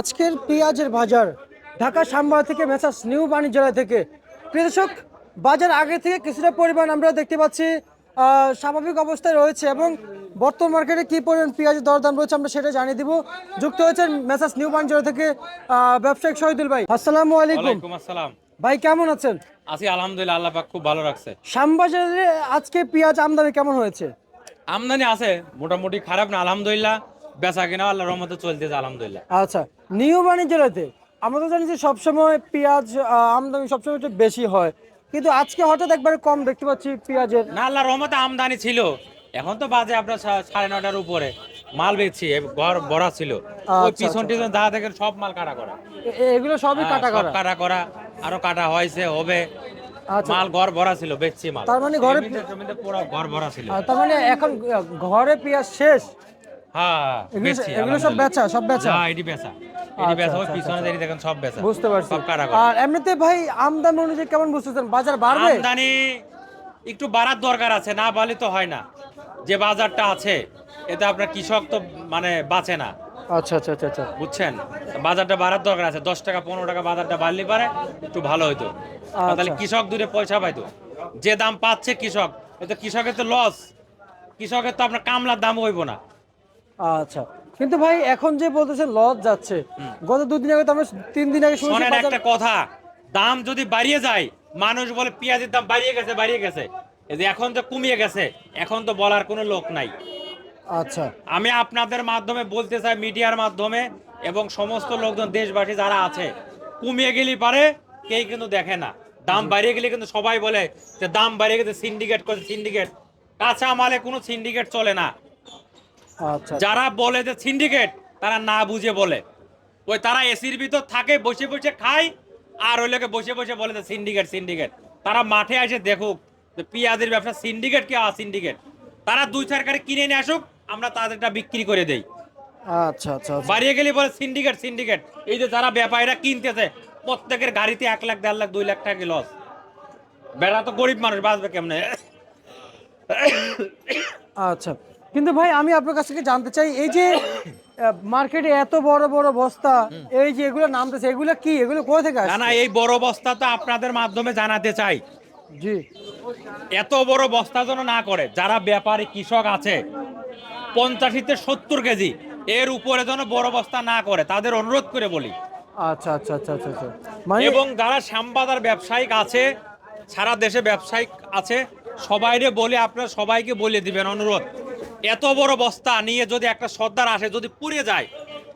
আজকের পেঁয়াজের বাজার ঢাকা শ্যামবাগ থেকে মেসাস নিউ বাণিজ্যালয় থেকে। কৃষক বাজার আগে থেকে কিছুটা পরিমাণ আমরা দেখতে পাচ্ছি স্বাভাবিক অবস্থায় রয়েছে এবং বর্তমান মার্কেটে কি পরিমাণ পেঁয়াজের দরদাম রয়েছে আমরা সেটা জানিয়ে দিব। যুক্ত হয়েছেন মেসাস নিউ বাণিজ্যালয় থেকে ব্যবসায়িক শহীদুল ভাই। আসসালামু আলাইকুম। আসসালাম। ভাই কেমন আছেন? আছি আলহামদুলিল্লাহ আল্লাহ পাক খুব ভালো রাখছে। শ্যামবাজারে আজকে পেঁয়াজ আমদানি কেমন হয়েছে? আমদানি আছে মোটামুটি খারাপ না আলহামদুলিল্লাহ। বেচা কিনা আল্লাহর রহমতে চলতেছে আলহামদুলিল্লাহ। আচ্ছা নিউ বাণিজ্যালয়তে আমরা তো জানি যে সবসময় পেঁয়াজ আমদানি সবসময় একটু বেশি হয়। কিন্তু আজকে হঠাৎ একবারে কম দেখতে পাচ্ছি পেঁয়াজের। না আল্লাহর রহমতে আমদানি ছিল। এখন তো বাজে আপনার সাড়ে নটার উপরে। মাল বেচছি ঘর ভরা ছিল। ওই আচ্ছা, পিছন টিছন যা দেখেন সব মাল কাটা করা। এগুলো সবই হ্যাঁ, কাটা করা। কাটা করা। আরও কাটা হয়েছে হবে। আচ্ছা। মাল ঘর ভরা ছিল বেচছি মাল। তার মানে ঘরে ঘর ভরা ছিল। তার মানে এখন ঘরে পেঁয়াজ শেষ? হ্যাঁ এগুলো সব বেচা সব বেচা? হ্যাঁ এটি বেচা। এটি আচ্ছা, বেচা ওই আচ্ছা, পিছনে দেখি দেখেন সব বেচা। বুঝতে পারছি। সব কাটা আর এমনিতে ভাই আমদানি অনুযায়ী কেমন বুঝতেছেন? বাজার বাড়বে? আমদানি একটু বাড়ার দরকার আছে না বাড়লে তো হয় না। যে বাজারটা আছে এতে আপনার কৃষক তো মানে বাঁচে না। আচ্ছা আচ্ছা আচ্ছা আচ্ছা। বুঝছেন? বাজারটা বাড়ার দরকার আছে। দশ টাকা পনেরো টাকা বাজারটা বাড়লে পারে একটু ভালো হইতো। তাহলে কৃষক দূরে পয়সা পাইতো। যে দাম পাচ্ছে কৃষক এতে কৃষকের তো লস কৃষকের তো আপনার কামলার দাম হইব না। আচ্ছা। কিন্তু ভাই এখন যে বলতেছেন লস যাচ্ছে গত দুদিন আগে তো আমরা তিন দিন আগে শুনেছি একটা কথা দাম যদি বাড়িয়ে যায় মানুষ বলে পেঁয়াজের দাম বাড়িয়ে গেছে বাড়িয়ে গেছে। এই যে এখন তো কমিয়ে গেছে এখন তো বলার কোনো লোক নাই। আচ্ছা। আমি আপনাদের মাধ্যমে বলতে চাই মিডিয়ার মাধ্যমে এবং সমস্ত লোকজন দেশবাসী যারা আছে কমিয়ে গেলে পারে কেউ কিন্তু দেখে না। দাম বাড়িয়ে গেলে কিন্তু সবাই বলে যে দাম বাড়িয়ে গেছে সিন্ডিকেট করে সিন্ডিকেট কাঁচা মালে কোনো সিন্ডিকেট চলে না। যারা বলে যে সিন্ডিকেট তারা না বুঝে বলে। ওই তারা এসির ভিতর থাকে বসে বসে খায় আর ওই লোকে বসে বসে বলে যে সিন্ডিকেট সিন্ডিকেট তারা মাঠে এসে দেখুক যে পেঁয়াজের ব্যবসা সিন্ডিকেট কি সিন্ডিকেট তারা দুই গাড়ি কিনে নিয়ে আসুক আমরা তাদেরটা বিক্রি করে দেই। আচ্ছা আচ্ছা আচ্ছা। বাড়িয়ে গেলে বলে সিন্ডিকেট সিন্ডিকেট এই যে যারা ব্যাপারীরা কিনতেছে প্রত্যেকের গাড়িতে এক লাখ দেড় লাখ দুই লাখ টাকা লস বেড়া তো গরিব মানুষ বাঁচবে কেমনে? আচ্ছা। কিন্তু ভাই আমি আপনার কাছ থেকে জানতে চাই এই যে মার্কেটে এত বড় বড় বস্তা এই যে এগুলো নামতেছে এগুলো কি? এগুলো কোথা থেকে না না এই বড় বস্তা তো আপনাদের মাধ্যমে জানাতে চাই। জি। এত বড় বস্তা যেন না করে যারা ব্যাপারী কৃষক আছে পঞ্চাশিতে সত্তর কেজি এর উপরে যেন বড় বস্তা না করে তাদের অনুরোধ করে বলি। আচ্ছা আচ্ছা আচ্ছা আচ্ছা আচ্ছা। মানে এবং যারা শ্যামবাজার ব্যবসায়িক আছে সারা দেশে ব্যবসায়িক আছে সবাইরে বলে আপনারা সবাইকে বলে দিবেন অনুরোধ। এত বড় বস্তা নিয়ে যদি একটা সর্দার আসে যদি পুড়ে যায়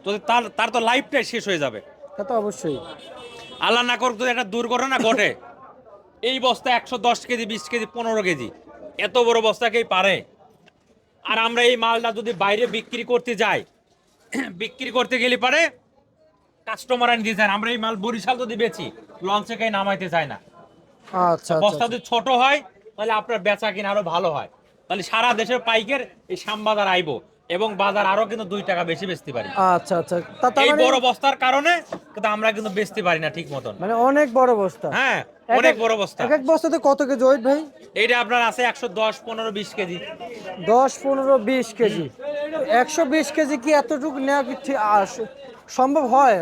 যদি তার তার তো লাইফটাই শেষ হয়ে যাবে। তা তো অবশ্যই। আল্লাহ না করুক যদি একটা দুর্ঘটনা ঘটে এই বস্তা একশো দশ কেজি বিশ কেজি পনেরো কেজি এত বড় বস্তাকেই পারে? আর আমরা এই মালটা যদি বাইরে বিক্রি করতে যাই বিক্রি করতে গেলে পারে? কাস্টমার নিতে চায় না। আমরা এই মাল বরিশাল যদি বেচি লঞ্চে কে নামাইতে চায় না। আচ্ছা বস্তা আচ্ছা। যদি ছোট হয় তাহলে আপনার বেচা কিনা আরও ভালো হয়। তাহলে সারা দেশের পাইকের এই শ্যামবাজার আইবো এবং বাজার আরও কিন্তু দুই টাকা বেশি বেচতে পারি। আচ্ছা আচ্ছা। এই মানে বড় বস্তার কারণে কিন্তু আমরা কিন্তু বেচতে পারি না ঠিক মতন। মানে অনেক বড় বস্তা। হ্যাঁ অনেক বড় বস্তা। এক এক বস্তাতে কত কেজি ওয়েট ভাই? এইটা আপনার আছে একশো দশ পনেরো বিশ কেজি। দশ পনেরো বিশ কেজি। একশো বিশ কেজি কি এতটুকু নেওয়া কি সম্ভব হয়?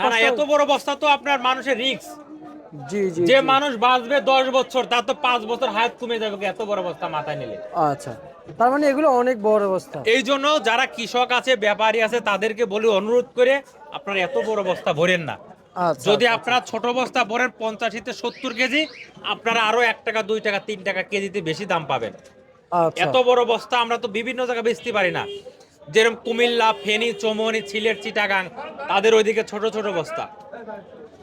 না না এত বড় বস্তা তো আপনার মানুষের জি যে মানুষ বাঁচবে দশ বছর তার তো পাঁচ বছর হায়াত কমে যাবে এত বড় বস্তা মাথায় নিলে। আচ্ছা তার মানে এগুলো অনেক বড় বস্তা এই জন্য যারা কৃষক আছে ব্যাপারী আছে তাদেরকে বলি অনুরোধ করে আপনারা এত বড় বস্তা ভরেন না। আচ্ছা যদি আপনারা ছোট বস্তা ভরেন পঞ্চাশিতে সত্তর কেজি আপনারা আরও এক টাকা দুই টাকা তিন টাকা কেজিতে বেশি দাম পাবেন। আচ্ছা। এত বড় বস্তা আমরা তো বিভিন্ন জায়গায় বেচতে পারি না। যেরকম কুমিল্লা ফেনী চৌমনি সিলেট চিটাগাং তাদের ওইদিকে ছোট ছোট বস্তা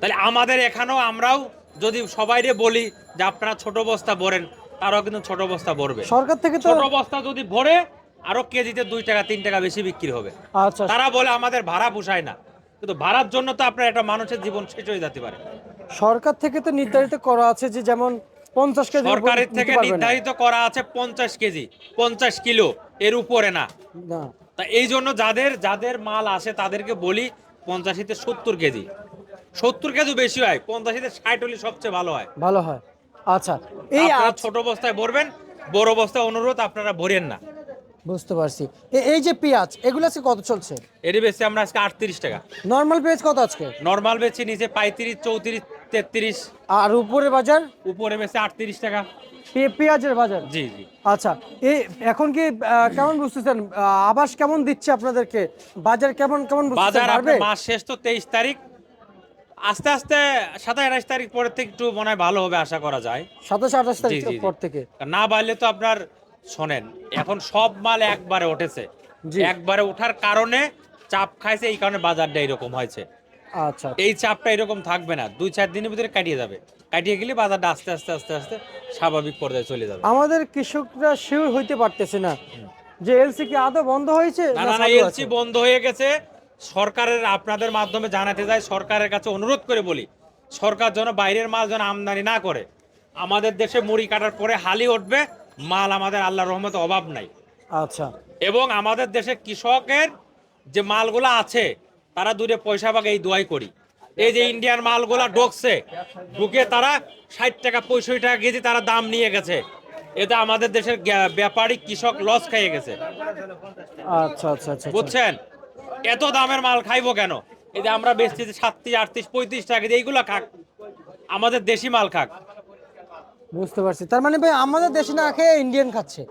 তাহলে আমাদের এখানেও আমরাও যদি সবাইরে বলি যে আপনারা ছোট বস্তা ভরেন তারাও কিন্তু ছোট বস্তা ভরবে। সরকার থেকে ছোট বস্তা যদি ভরে আরও কেজিতে দুই টাকা তিন টাকা বেশি বিক্রি হবে। আচ্ছা। তারা বলে আমাদের ভাড়া পোষায় না। কিন্তু ভাড়ার জন্য তো আপনার একটা মানুষের জীবন শেষ হয়ে যেতে পারে। সরকার থেকে তো নির্ধারিত করা আছে যে যেমন পঞ্চাশ কেজি সরকারের থেকে নির্ধারিত করা আছে পঞ্চাশ কেজি পঞ্চাশ কিলো এর উপরে না। না। তা এই জন্য যাদের যাদের মাল আসে তাদেরকে বলি পঞ্চাশিতে সত্তর কেজি। সত্তর কেজি বেশি হয় পঞ্চাশিতে ষাট হলে সবচেয়ে ভালো হয়। ভালো হয়। আচ্ছা এই ছোট বস্তায় ভরবেন বড় বস্তায় অনুরোধ আপনারা ভরেন না। বুঝতে পারছি। এই যে পেঁয়াজ এগুলো আজকে কত চলছে? এটি বেশি আমরা আজকে আটত্রিশ টাকা। নর্মাল পেঁয়াজ কত আজকে? নর্মাল বেচি নিচে পঁয়ত্রিশ চৌত্রিশ তেত্রিশ। আর উপরে বাজার? উপরে বেশি আটত্রিশ টাকা। পেঁয়াজের বাজার? জি জি। আচ্ছা এই এখন কি কেমন বুঝতেছেন? আবাস কেমন দিচ্ছে আপনাদেরকে? বাজার কেমন কেমন বাজার মাস শেষ তো তেইশ তারিখ। আস্তে আস্তে সাতাশ আঠাশ তারিখ পরের থেকে একটু মনে হয় ভালো হবে আশা করা যায়। সাতাশ আঠাশ তারিখ জি, জি। পর থেকে। না বাড়লে তো আপনার শোনেন এখন সব মাল একবারে উঠেছে। জি। একবারে ওঠার কারণে চাপ খাইছে এই কারণে বাজারটা এরকম হয়েছে। আচ্ছা এই চাপটা এরকম থাকবে না দুই চার দিনের ভিতরে কাটিয়ে যাবে। কাটিয়ে গেলে বাজারটা আস্তে আস্তে আস্তে আস্তে স্বাভাবিক পর্যায়ে চলে যাবে। আমাদের কৃষকরা শিওর হইতে পারতেছে না যে এলসি কি আদৌ বন্ধ হয়েছে না না এলসি বন্ধ হয়ে গেছে। সরকারের আপনাদের মাধ্যমে জানাতে যায় সরকারের কাছে অনুরোধ করে বলি সরকার যেন বাইরের মাল যেন আমদানি না করে। আমাদের দেশে মুড়ি কাটার পরে হালি উঠবে মাল আমাদের আল্লাহর রহমতে অভাব নাই। আচ্ছা। এবং আমাদের দেশে কৃষকের যে মালগুলো আছে তারা দূরে পয়সা পাকে এই দোয়াই করি। এই যে ইন্ডিয়ান মালগুলা ঢুকছে ঢুকে তারা ষাট টাকা পঁয়ষট্টি টাকা কেজি তারা দাম নিয়ে গেছে। এতে আমাদের দেশের ব্যাপারী কৃষক লস খাইয়ে গেছে। আচ্ছা আচ্ছা আচ্ছা আচ্ছা। বুঝছেন? এত দামের মাল খাইবো কেন? এই যে আমরা বেচতেছি সাতত্রিশ আটত্রিশ পঁয়ত্রিশ টাকা দিয়ে এইগুলো খাক। আমাদের দেশি মাল খাক। বুঝতে পারছি। তার মানে ভাই আমাদের দেশে না খেয়ে ইন্ডিয়ান খাচ্ছে।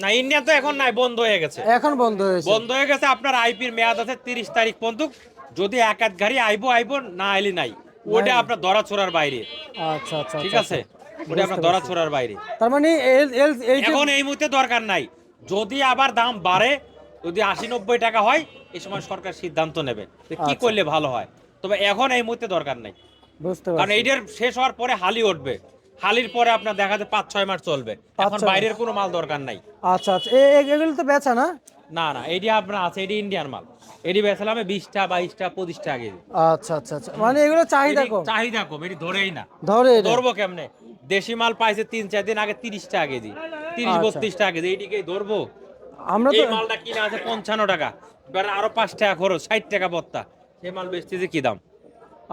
না ইন্ডিয়া তো এখন নাই বন্ধ হয়ে গেছে। এখন বন্ধ হয়েছে। বন্ধ হয়ে গেছে আপনার আইপির মেয়াদ আছে তিরিশ তারিখ পর্যন্ত। যদি এক এক গাড়ি আইবো আইবো না আইলি নাই। ওটা আপনার ধরা ছোড়ার বাইরে। আচ্ছা আচ্ছা ঠিক আচ্ছা, আছে? আচ্ছা। ওটা আপনার ধরা ছোড়ার বাইরে। তার মানে এল- এল- এই এখন এই মুহূর্তে দরকার নাই। যদি আবার দাম বাড়ে যদি আশি নব্বই টাকা হয় এই সময় সরকার সিদ্ধান্ত নেবে কি আচ্ছা। করলে ভালো হয়। তবে এখন এই মুহূর্তে দরকার নাই। কারণ এইটার শেষ হওয়ার পরে হালি উঠবে। হালির পরে আপনার দেখা যায় পাঁচ ছয় মাস চলবে। এখন বাইরের কোনো মাল দরকার নাই। আচ্ছা আচ্ছা। এগুলো তো বেচা না? না না এটি আপনার আছে এটি ইন্ডিয়ান মাল। এটি বেছিলাম বিশটা বাইশটা পঁচিশটা আগে আচ্ছা আচ্ছা আচ্ছা। মানে এগুলো চাহিদা কম। চাহিদা কম এটি ধরেই না। ধরে ধরবো কেমনে? দেশি মাল পাইছে তিন চার দিন আগে তিরিশ টাকা কেজি তিরিশ আচ্ছা। বত্রিশ টাকা কেজি। এইটিকে ধরবো। আমরা তো মালটা কিনা আছে পঞ্চান্ন টাকা। এবার আরও পাঁচ টাকা খরচ ষাট টাকা বত্তা। মাল বেচতেছে কি দাম?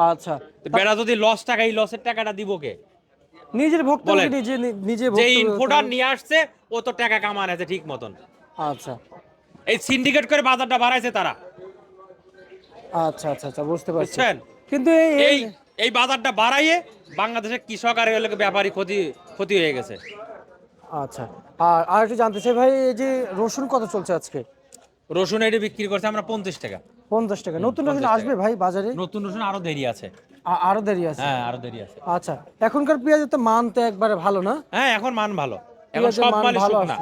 আচ্ছা। বেড়া যদি লস টাকা এই লসের টাকাটা দিব কে? নিজের ভক্ত নিজে নিজে যে নিয়ে আসছে ও তো টাকা কামান আছে ঠিক মতন। আচ্ছা। এই সিন্ডিকেট করে বাজারটা বাড়াইছে তারা। আচ্ছা আচ্ছা আচ্ছা বুঝতে পারছি। কিন্তু এই এই বাজারটা বাড়াইয়ে বাংলাদেশের কৃষক আর ব্যাপারী ক্ষতি ক্ষতি হয়ে গেছে। আচ্ছা। আর আর একটু জানতে চাই ভাই এই যে রসুন কত চলছে আজকে? রসুন এটি বিক্রি করছে আমরা পঞ্চাশ টাকা। পঞ্চাশ টাকা। নতুন রসুন আসবে ভাই বাজারে? নতুন রসুন আরও দেরি আছে। আরও দেরি আছে? হ্যাঁ আরও দেরি আছে। আচ্ছা এখনকার পেঁয়াজের তো মান তো একবারে ভালো না? হ্যাঁ এখন মান ভালো। এখন সব ভালো শুকনা।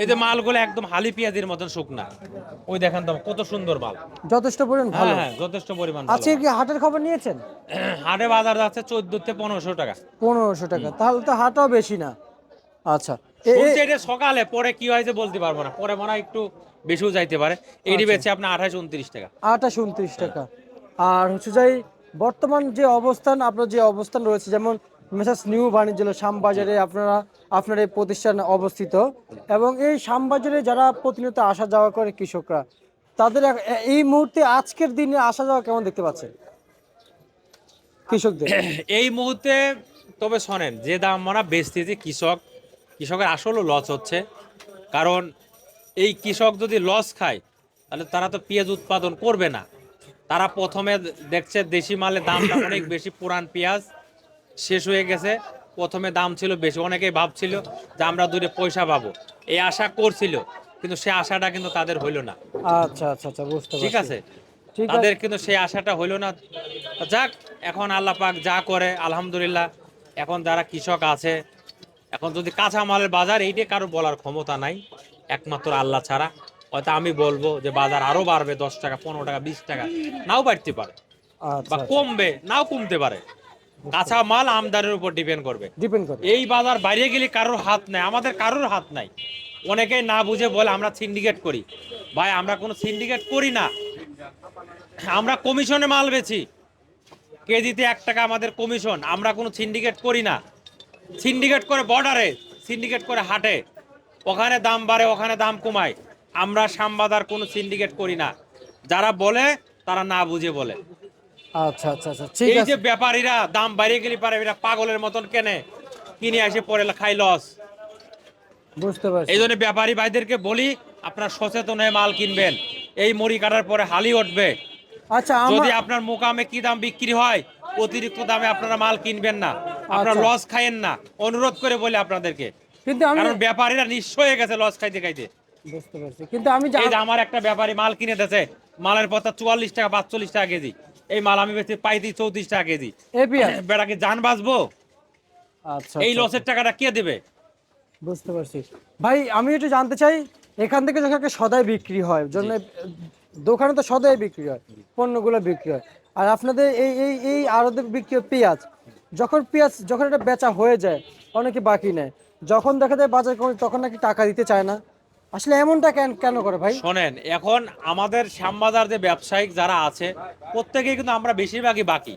এই যে মালগুলো একদম হালি পেঁয়াজের মতন শুকনা। ওই দেখেন তো কত সুন্দর মাল। যথেষ্ট পরিমাণ ভালো? হ্যাঁ হ্যাঁ যথেষ্ট পরিমাণ। আজকে কি হাটের খবর নিয়েছেন? হাটে বাজার যাচ্ছে চোদ্দ থেকে পনেরোশো টাকা। পনেরোশো টাকা। তাহলে তো হাটও বেশি না। আচ্ছা। এটা সকালে পরে কি হয়েছে বলতে পারব না। পরে মনে হয় একটু বেশিও যাইতে পারে। এটি আচ্ছা। বেচে আপনার আঠাশ উনত্রিশ টাকা। আটাশ উনত্রিশ টাকা। আর হচ্ছে যাই বর্তমান যে অবস্থান আপনার যে অবস্থান রয়েছে যেমন মেসাস নিউ বাণিজ্যালয় শ্যামবাজারে আপনারা আপনার এই প্রতিষ্ঠান অবস্থিত। এবং এই শ্যামবাজারে যারা প্রতিনিয়ত আসা যাওয়া করে কৃষকরা তাদের এই মুহূর্তে আজকের দিনে আসা যাওয়া কেমন দেখতে পাচ্ছেন? কৃষকদের। এই মুহূর্তে তবে শোনেন যে দাম আমরা বেচতেছি কৃষক কৃষকের আসলেও লস হচ্ছে। কারণ এই কৃষক যদি লস খায় তাহলে তারা তো পেঁয়াজ উৎপাদন করবে না। তারা প্রথমে দেখছে দেশি মালের দামটা অনেক বেশি পুরান পেঁয়াজ শেষ হয়ে গেছে। প্রথমে দাম ছিল বেশি অনেকেই ভাবছিল যে আমরা দূরে পয়সা পাবো। এই আশা করছিল কিন্তু সে আশাটা কিন্তু তাদের হইল না। আচ্ছা আচ্ছা আচ্ছা বুঝতে ঠিক আছে? ঠিক আছে। তাদের কিন্তু সেই আশাটা হইল না। যাক এখন আল্লাহ পাক যা করে আলহামদুলিল্লাহ। এখন যারা কৃষক আছে এখন যদি কাঁচা মালের বাজার এইটা কারও বলার ক্ষমতা নাই একমাত্র আল্লাহ ছাড়া। হয়তো আমি বলব যে বাজার আরও বাড়বে দশ টাকা পনেরো টাকা বিশ টাকা নাও বাড়তে পারে আচ্ছা বা কমবে নাও কমতে পারে। কাঁচা মাল আমদানির উপর ডিপেন্ড করবে। ডিপেন্ড এই বাজার বাইরে গেলে কারোর হাত নাই আমাদের কারোর হাত নাই। অনেকেই না বুঝে বলে আমরা সিন্ডিকেট করি। ভাই আমরা কোনো সিন্ডিকেট করি না। আমরা কমিশনে মাল বেচি। কেজিতে এক টাকা আমাদের কমিশন আমরা কোনো সিন্ডিকেট করি না। সিন্ডিকেট করে বর্ডারে সিন্ডিকেট করে হাটে। ওখানে দাম বাড়ে ওখানে দাম কমায়। আমরা সাম্বাদার কোনো সিন্ডিকেট করি না। যারা বলে তারা না বুঝে বলে। আচ্ছা আচ্ছা আচ্ছা ঠিক এই যে ব্যাপারীরা দাম বাড়িয়ে গেলে পারে এরা পাগলের মতন কেনে। কিনে আসে পরে খাই লস বুঝতে পারছি। এই জন্য ব্যাপারী ভাইদেরকে বলি আপনার সচেতন হয়ে মাল কিনবেন। এই মুড়ি কাটার পরে হালি উঠবে। আচ্ছা যদি আপনার মোকামে কি দাম বিক্রি হয় অতিরিক্ত দামে আপনারা মাল কিনবেন না। আপনারা আচ্ছা। লস খাইয়েন না। অনুরোধ করে বলে আপনাদেরকে। কিন্তু আমি কারণ ব্যাপারীরা নিঃস্ব হয়ে গেছে লস খাইতে খাইতে। বুঝতে পারছি। কিন্তু আমি এই যে আমার একটা ব্যাপারী মাল কিনে দিয়েছে মালের পথা চুয়াল্লিশ টাকা পাঁচচল্লিশ টাকা কেজি। এই মাল আমি বেশি পাইতেই চৌত্রিশ টাকা কেজি। এই বেড়াকে যান বাঁচবো? আচ্ছা এই আচ্ছা, লসের টাকাটা কে দেবে? বুঝতে পারছি। ভাই আমি একটু জানতে চাই এখান থেকে যখন একটা সদাই বিক্রি হয় জন্য দোকানে তো সদাই বিক্রি হয় পণ্যগুলো বিক্রি হয়। আর আপনাদের এই এই এই আড়তে বিক্রি হয় পেঁয়াজ। যখন পেঁয়াজ, যখন এটা বেচা হয়ে যায় অনেকে বাকি নেয়। যখন দেখা যায় বাজার কমে, তখন নাকি টাকা দিতে চায় না। আসলে এমনটা কেন কেন করে ভাই? শোনেন, এখন আমাদের শ্যামবাজার যে ব্যবসায়িক যারা আছে, প্রত্যেকেই কিন্তু আমরা বেশিরভাগই বাকি।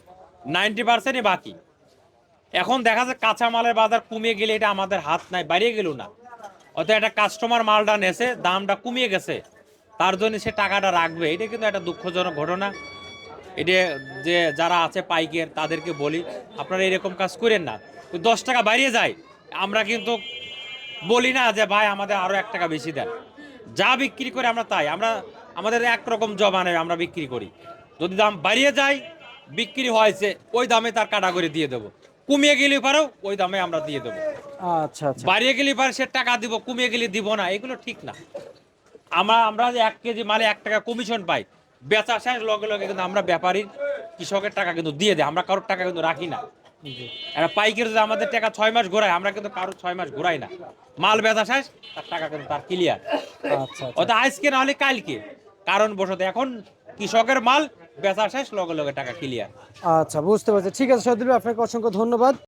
নাইনটি পার্সেন্টই বাকি। এখন দেখা যায় কাঁচা মালের বাজার কমিয়ে গেলে এটা আমাদের হাত নাই, বাড়িয়ে গেল না। অর্থাৎ একটা কাস্টমার মালটা নেছে, দামটা কমিয়ে গেছে, তার জন্য সে টাকাটা রাখবে, এটা কিন্তু একটা দুঃখজনক ঘটনা। এটা যে যারা আছে পাইকের তাদেরকে বলি আপনারা এরকম কাজ করেন না। দশ টাকা বাড়িয়ে যায়। আমরা কিন্তু বলি না যে ভাই আমাদের আরও এক টাকা বেশি দেন। যা বিক্রি করে আমরা তাই। আমরা আমাদের একরকম জবানে আমরা বিক্রি করি। যদি দাম বাড়িয়ে যায় বিক্রি হয়েছে ওই দামে তার কাটা করে দিয়ে দেবো। কমিয়ে গেলে পারো ওই দামে আমরা দিয়ে দেবো। আচ্ছা আচ্ছা। বাড়িয়ে গেলে পারে সে টাকা দিব কমিয়ে গেলে দিব না এগুলো ঠিক না। আমরা আমরা যে এক কেজি মালে এক টাকা কমিশন পাই। বেচা শেষ লগে লগে কিন্তু আমরা ব্যাপারীর কৃষকের টাকা কিন্তু দিয়ে দেয় আমরা কারোর টাকা কিন্তু রাখি না। এরা পাইকের যে আমাদের টাকা ছয় মাস ঘোরায় আমরা কিন্তু কারোর ছয় মাস ঘোরাই না। মাল বেচা শেষ তার টাকা কিন্তু তার ক্লিয়ার আচ্ছা আচ্ছা। ওটা আজকে না হলে কালকে কারণ বসত এখন কৃষকের মাল বেচা শেষ লগে লগে টাকা ক্লিয়ার আচ্ছা বুঝতে পারছি। ঠিক আছে সদীপ আপনাকে অসংখ্য ধন্যবাদ।